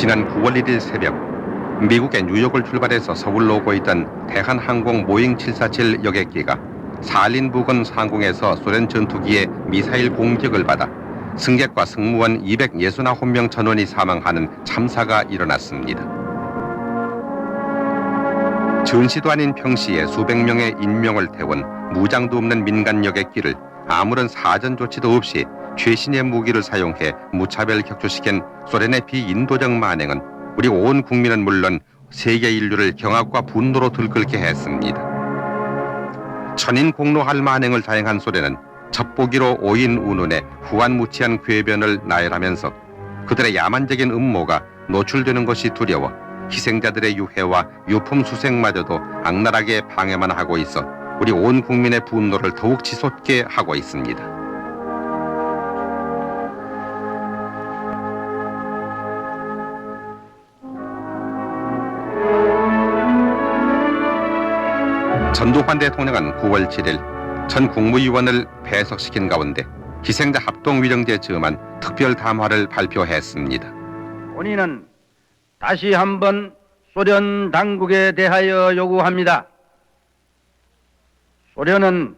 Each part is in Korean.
지난 9월 1일 새벽 미국의 뉴욕을 출발해서 서울로 오고 있던 대한항공 모잉 747 여객기가 사할린 부근 상공에서 소련 전투기의 미사일 공격을 받아 승객과 승무원 269명 전원이 사망하는 참사가 일어났습니다. 전시도 아닌 평시에 수백 명의 인명을 태운 무장도 없는 민간 여객기를 아무런 사전 조치도 없이 최신의 무기를 사용해 무차별 격추시킨 소련의 비인도적 만행은 우리 온 국민은 물론 세계 인류를 경악과 분노로 들끓게 했습니다. 천인 공로할 만행을 자행한 소련은 첩보기로 오인 운운에 후한무치한 궤변을 나열하면서 그들의 야만적인 음모가 노출되는 것이 두려워 희생자들의 유해와 유품 수색마저도 악랄하게 방해만 하고 있어 우리 온 국민의 분노를 더욱 치솟게 하고 있습니다. 전두환 대통령은 9월 7일 전 국무위원을 배석시킨 가운데 희생자 합동위정제 저만 특별 담화를 발표했습니다. 본인은 다시 한번 소련 당국에 대하여 요구합니다. 소련은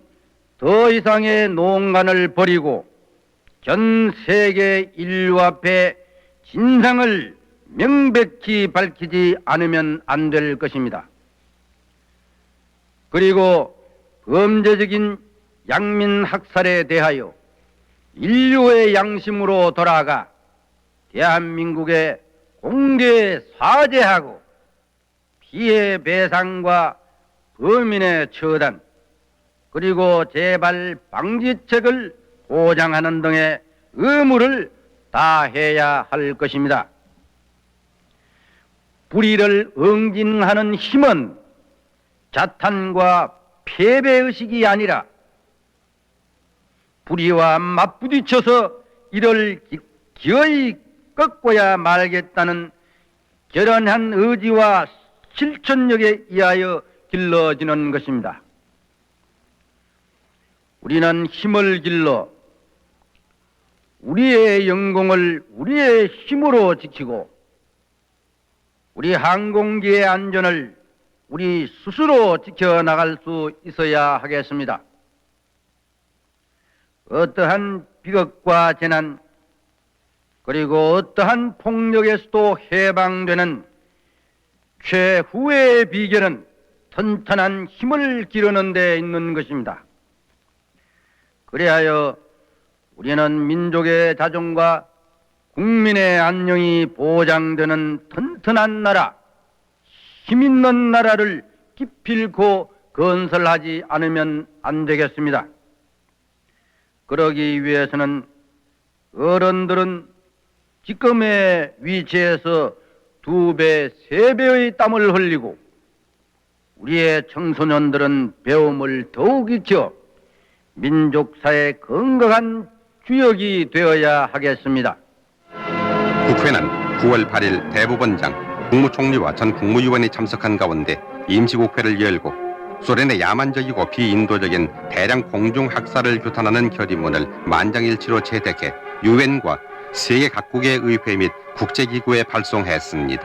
더 이상의 농간을 버리고 전 세계 인류 앞에 진상을 명백히 밝히지 않으면 안 될 것입니다. 그리고 범죄적인 양민 학살에 대하여 인류의 양심으로 돌아가 대한민국에 공개 사죄하고 피해 배상과 범인의 처단 그리고 재발 방지책을 보장하는 등의 의무를 다해야 할 것입니다. 불의를 응징하는 힘은 자탄과 패배의식이 아니라 불의와 맞부딪혀서 이를 기- 기어이 꺾어야 말겠다는 결연한 의지와 실천력에 의하여 길러지는 것입니다. 우리는 힘을 길러 우리의 영공을 우리의 힘으로 지키고 우리 항공기의 안전을 우리 스스로 지켜나갈 수 있어야 하겠습니다. 어떠한 비극과 재난 그리고 어떠한 폭력에서도 해방되는 최후의 비결은 튼튼한 힘을 기르는 데 있는 것입니다. 그리하여 우리는 민족의 자존과 국민의 안녕이 보장되는 튼튼한 나라, 힘 있는 나라를 기필코 건설하지 않으면 안 되겠습니다. 그러기 위해서는 어른들은 지금의 위치에서 두 배, 세 배의 땀을 흘리고 우리의 청소년들은 배움을 더욱 익혀 민족사의 건강한 주역이 되어야 하겠습니다. 국회는 9월 8일 대법원장, 국무총리와 전 국무위원이 참석한 가운데 임시국회를 열고 소련의 야만적이고 비인도적인 대량 공중 학살을 규탄하는 결의문을 만장일치로 채택해 유엔과 세계 각국의 의회 및 국제기구에 발송했습니다.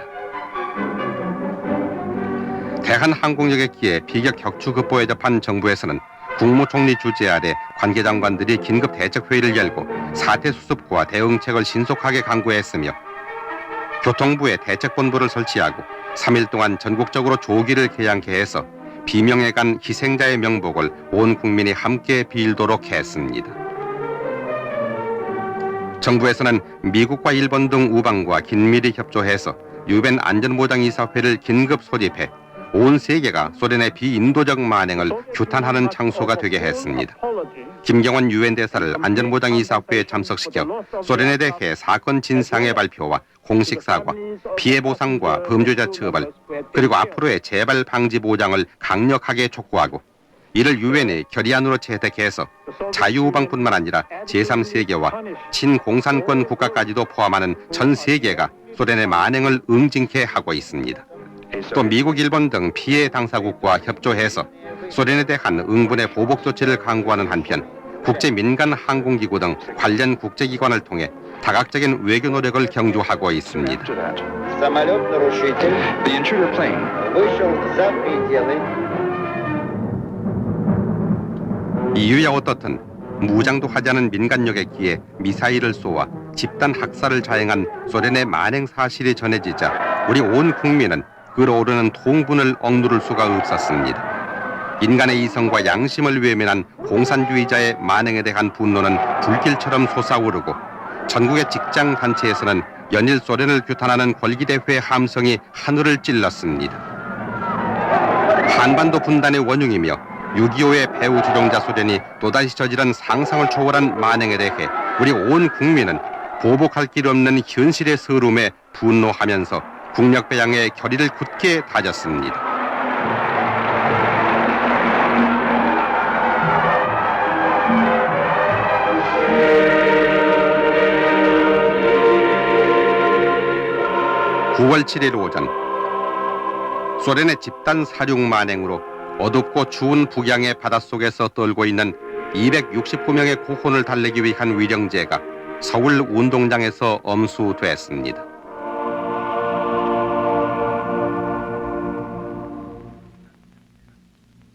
대한항공여객기의 비격 격추 급보에 접한 정부에서는 국무총리 주재 아래 관계 장관들이 긴급 대책 회의를 열고 사태 수습과 대응책을 신속하게 강구했으며 교통부에 대책본부를 설치하고 3일 동안 전국적으로 조기를 개양케 해서 비명에 간 희생자의 명복을 온 국민이 함께 빌도록 했습니다. 정부에서는 미국과 일본 등 우방과 긴밀히 협조해서 유엔 안전보장이사회를 긴급 소집해 온 세계가 소련의 비인도적 만행을 규탄하는 장소가 되게 했습니다. 김경원 유엔 대사를 안전보장이사회에 참석시켜 소련에 대해 사건 진상의 발표와 공식 사과, 피해 보상과 범죄자 처벌, 그리고 앞으로의 재발 방지 보장을 강력하게 촉구하고 이를 유엔의 결의안으로 채택해서 자유우방뿐만 아니라 제3세계와 친공산권 국가까지도 포함하는 전 세계가 소련의 만행을 응징케 하고 있습니다. 또 미국, 일본 등 피해 당사국과 협조해서 소련에 대한 응분의 보복 조치를 강구하는 한편 국제 민간 항공기구 등 관련 국제기관을 통해 다각적인 외교 노력을 경주하고 있습니다. 이유야 어떻든 무장도 하지 않은 민간력에 기에 미사일을 쏘아 집단 학살을 자행한 소련의 만행 사실이 전해지자 우리 온 국민은 끓어오르는 통분을 억누를 수가 없었습니다. 인간의 이성과 양심을 외면한 공산주의자의 만행에 대한 분노는 불길처럼 솟아오르고 전국의 직장 단체에서는 연일 소련을 규탄하는 권리대회 함성이 하늘을 찔렀습니다. 한반도 분단의 원흉이며 6.25의 배후 주종자 소련이 또다시 저지른 상상을 초월한 만행에 대해 우리 온 국민은 보복할 길 없는 현실의 서름에 분노하면서 국력 배양의 결의를 굳게 다졌습니다. (9월 7일) 오전 소련의 집단 사륙 만행으로 어둡고 추운 북양의 바닷속에서 떨고 있는 269명의 고혼을 달래기 위한 위령제가 서울 운동장에서 엄수됐습니다.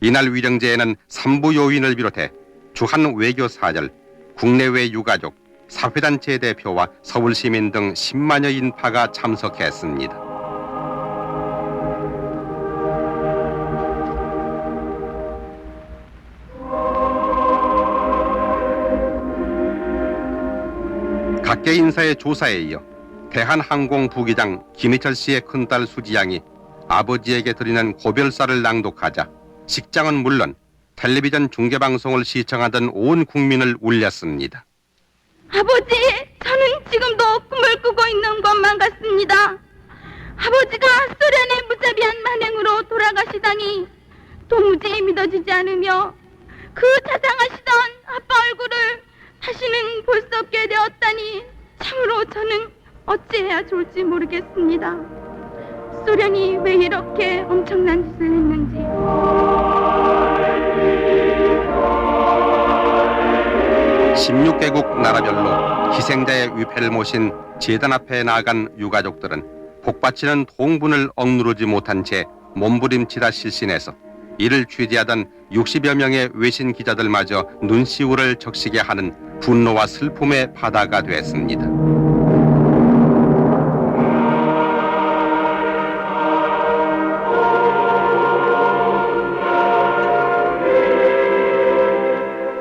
이날 위령제에는 삼부 요인을 비롯해 주한 외교사절, 국내외 유가족, 사회단체 대표와 서울 시민 등 10만여 인파가 참석했습니다. 각계 인사의 조사에 이어 대한항공 부기장 김희철 씨의 큰딸 수지양이 아버지에게 드리는 고별사를 낭독하자 식장은 물론 텔레비전 중계방송을 시청하던 온 국민을 울렸습니다. 아버지, 저는 지금도 꿈을 꾸고 있는 것만 같습니다. 아버지가 소련의 무자비한 만행으로 돌아가시다니 도무지 믿어지지 않으며 그 자상하시던 아빠 얼굴을 다시는 볼 수 없게 되었다니 참으로 저는 어찌해야 좋을지 모르겠습니다. 소련이 왜 이렇게 엄청난 짓을 했는지. 16개국 나라별로 희생자의 위패를 모신 재단 앞에 나아간 유가족들은 복받치는 통분을 억누르지 못한 채 몸부림치다 실신해서 이를 취재하던 60여 명의 외신 기자들마저 눈시울을 적시게 하는 분노와 슬픔의 바다가 됐습니다.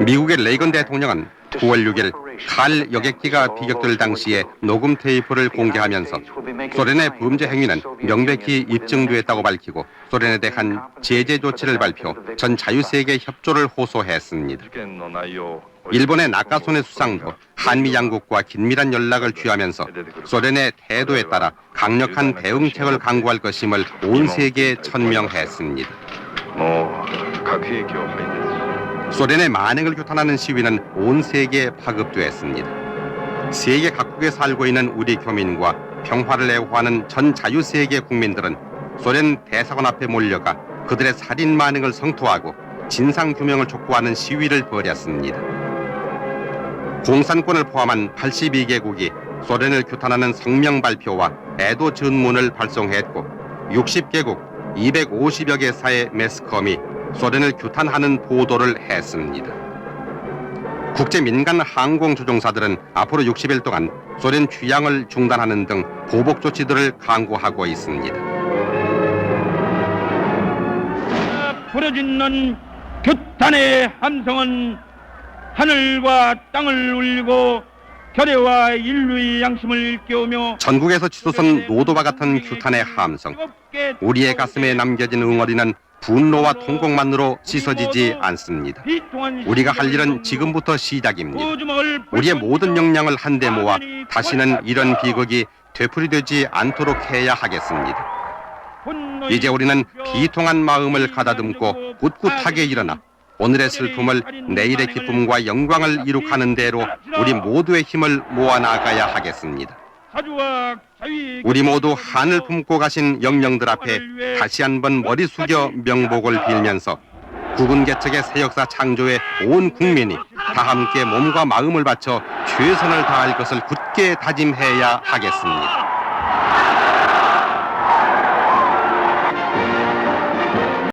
미국의 레이건 대통령은 9월 6일 칼 여객기가 비격될 당시에 녹음 테이프를 공개하면서 소련의 범죄 행위는 명백히 입증됐다고 밝히고 소련에 대한 제재 조치를 발표, 전 자유세계 협조를 호소했습니다. 일본의 나카소네 수상도 한미 양국과 긴밀한 연락을 취하면서 소련의 태도에 따라 강력한 대응책을 강구할 것임을 온 세계에 천명했습니다. 소련의 만행을 규탄하는 시위는 온 세계에 파급되었습니다. 세계 각국에 살고 있는 우리 교민과 평화를 애호하는 전 자유 세계 국민들은 소련 대사관 앞에 몰려가 그들의 살인 만행을 성토하고 진상 규명을 촉구하는 시위를 벌였습니다. 공산권을 포함한 82개국이 소련을 규탄하는 성명 발표와 애도 전문을 발송했고 60개국 250여 개 사의 매스컴이 소련을 규탄하는 보도를 했습니다. 국제 민간 항공 조종사들은 앞으로 60일 동안 소련 취향을 중단하는 등 보복 조치들을 강구하고 있습니다. 부러지는 규탄의 함성은 하늘과 땅을 울리고 결의와 인류의 양심을 일깨우며 전국에서 치솟은 노도와 같은 규탄의 함성. 우리의 가슴에 남겨진 응어리는 분노와 통곡만으로 씻어지지 않습니다. 우리가 할 일은 지금부터 시작입니다. 우리의 모든 역량을 한데 모아 다시는 이런 비극이 되풀이되지 않도록 해야 하겠습니다. 이제 우리는 비통한 마음을 가다듬고 꿋꿋하게 일어나 오늘의 슬픔을 내일의 기쁨과 영광을 이룩하는 대로 우리 모두의 힘을 모아 나가야 하겠습니다. 우리 모두 한을 품고 가신 영령들 앞에 다시 한번 머리 숙여 명복을 빌면서 국군 개척의 새 역사 창조에 온 국민이 다 함께 몸과 마음을 바쳐 최선을 다할 것을 굳게 다짐해야 하겠습니다.